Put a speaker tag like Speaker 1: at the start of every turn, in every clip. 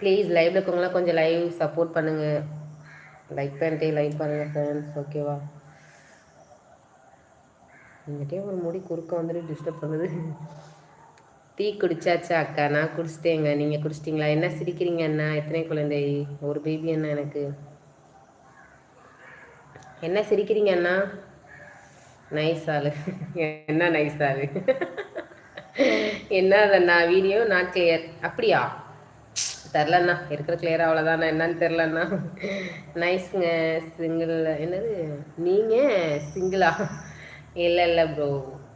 Speaker 1: Please லைவில் இருக்கவங்களாம் கொஞ்சம் லைவ் சப்போர்ட் பண்ணுங்கள் லைக் பண்ணிட்டே லைக் பண்ணுங்கள் ஃப்ரெண்ட்ஸ் ஓகேவா இங்கிட்டே ஒரு முடி குறுக்க வந்துட்டு டிஸ்டர்ப் பண்ணுது. டீ குடிச்சாச்சா அக்கா? நான் குடிச்சிட்டேங்க. நீங்கள் குடிச்சிட்டிங்களா? என்ன சிரிக்கிறீங்க அண்ணா? எத்தனை குழந்தை? ஒரு பேபி அண்ணா எனக்கு. என்ன சிரிக்கிறீங்க அண்ணா? நைஸ் ஆளு. என்ன நைஸ் ஆளு? என்ன அதண்ணா வீடியோ நாட் கிளியர் அப்படியா? தெரிலண்ணா இருக்கிற கிளியர் அவ்வளோதாண்ணா என்னன்னு தெரிலண்ணா நைஸுங்க சிங்கிள் என்னது? நீங்கள் சிங்கிளா இல்லை இல்லை ப்ரோ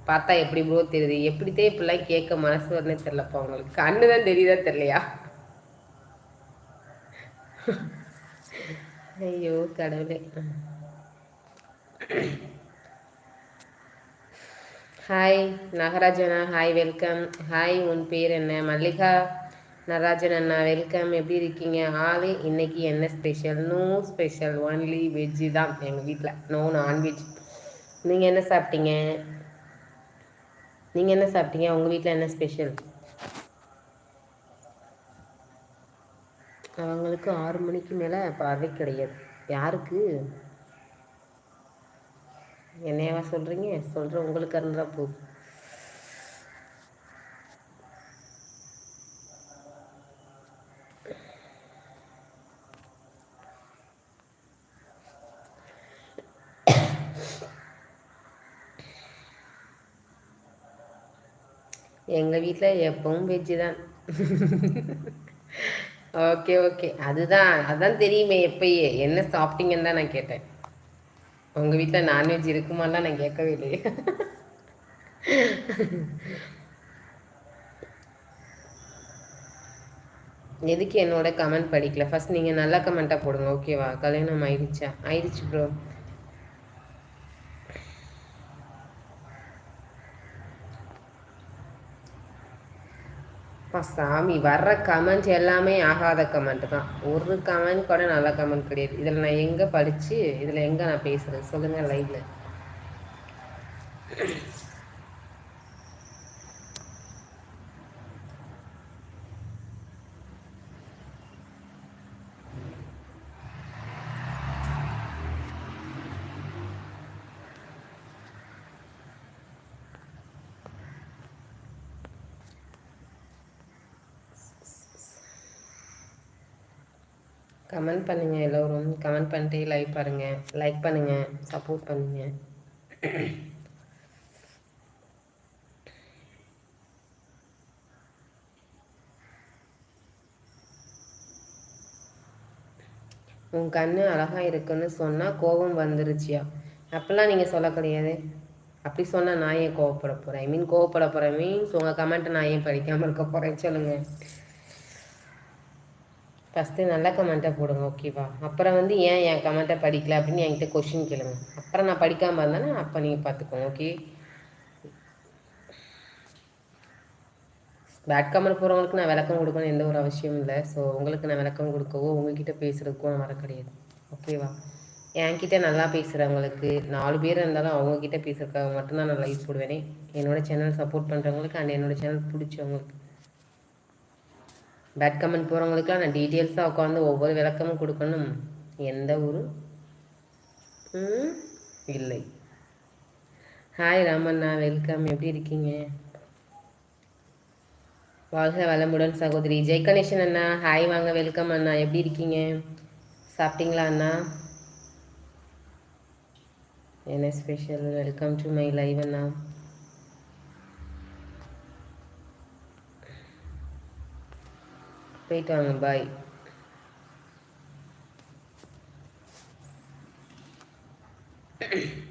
Speaker 1: பார்த்தா எப்படி ப்ரோ தெரியுது? எப்படித்தே இப்படிலாம் கேட்க மனசு வரனே தெரிலப்பா உங்களுக்கு. கண்ணு தான் தெரியுதா தெரியலையா? ஐயோ கடவுளே. ஹாய் நகராஜனா ஹாய் வெல்கம் ஹாய் உன் பேர் என்ன? மல்லிகா நடராஜன் அண்ணா வெல்கம் எப்படி இருக்கீங்க? ஆளு இன்னைக்கு என்ன special no special only veg தான் எங்கள் வீட்டில் நோ நான்வெஜ் நீங்கள் என்ன சாப்பிட்டீங்க? நீங்கள் என்ன சாப்பிட்டீங்க? உங்கள் வீட்டில் என்ன ஸ்பெஷல் அவங்களுக்கு ஆறு மணிக்கு மேலே பார்வை கிடையாது. யாருக்கு? என்னையவா சொல்கிறீங்க சொல்கிற உங்களுக்கு இருந்தால் போதும் எங்கள் வீட்டில் எப்பவும் வெஜ்ஜு தான். Okay okay. அதுதான் அதான் தெரியுமே எப்பயே. என்ன சாப்பிட்டீங்கன்னு தான் நான் கேட்டேன். உங்கள் வீட்டில் நான்வெஜ் இருக்குமாலாம் நான் கேட்கவே இல்லையே. எதுக்கு என்னோட கமெண்ட் படிக்கல? ஃபர்ஸ்ட் நீங்கள் நல்ல கமெண்ட்டாக போடுங்க ஓகேவா கல்யாணம் ஆயிடுச்சா? ஆயிடுச்சு ப்ரோ அப்பா சாமி வர்ற கமெண்ட் எல்லாமே ஆகாத கமெண்ட் தான். ஒரு கமெண்ட் கூட நல்ல கமெண்ட் கிடையாது. இதில் நான் எங்கே படித்து இதில் எங்கே நான் பேசுகிறேன் சொல்லுங்கள் லைவில் கமெண்ட் பண்ணுங்கள் எல்லோரும். கமெண்ட் பண்ணிட்டு லைக் பாருங்கள் லைக் பண்ணுங்கள் சப்போர்ட் பண்ணுங்கள் உன் கண்ணு அழகாக இருக்குன்னு சொன்னால் கோபம் வந்துருச்சியா? அப்போல்லாம் நீங்கள் சொல்ல கிடையாது. அப்படி சொன்னால் நான் ஏன் கோவப்பட போகிறேன் ஐ மீன் கோவப்பட போகிறேன் மீன்ஸ் உங்கள் கமெண்ட்டை நான் ஏன் படிக்காமல் இருக்க போகிறேன் சொல்லுங்கள் ஃபஸ்ட்டு நல்ல கமெண்ட்டை போடுங்க ஓகேவா அப்புறம் வந்து ஏன் என் கமெண்ட்டை படிக்கல அப்படின்னு என்கிட்ட கொஷின் கேளுங்க. அப்புறம் நான் படிக்காமல் இருந்தேன்னா அப்போ நீங்கள் பார்த்துக்கோங்க ஓகே பேட் கமெண்ட் போகிறவங்களுக்கு நான் விளக்கம் கொடுக்கணும் எந்த ஒரு அவசியமும் இல்லை. ஸோ உங்களுக்கு நான் விளக்கம் கொடுக்கவோ உங்ககிட்ட பேசுகிறதுக்கோ நான் வர கிடையாது. ஓகேவா என்கிட்ட நல்லா பேசுகிறவங்களுக்கு நாலு பேர் இருந்தாலும் அவங்கக்கிட்ட பேசுகிறக்காக மட்டும்தான் நான் லைஃப் போடுவேனே. என்னோடய சேனல் சப்போர்ட் பண்ணுறவங்களுக்கு அண்ட் என்னோடய சேனல் பிடிச்சவங்களுக்கு. பேட் கமெண்ட் போகிறவங்களுக்குலாம் நான் டீட்டெயில்ஸாக உட்காந்து ஒவ்வொரு விளக்கமும் கொடுக்கணும். எந்த ஊர்? இல்லை. ஹாய் ராமண்ணா வெல்கம் எப்படி இருக்கீங்க? வாழ்க வளமுடன் சகோதரி. ஜெய் கணேசன் அண்ணா ஹாய் வாங்க வெல்கம் அண்ணா. எப்படி இருக்கீங்க? சாப்பிட்டீங்களா அண்ணா? என்ன special welcome to my live அண்ணா. போயிட்டு வாங்க பாய் Thank.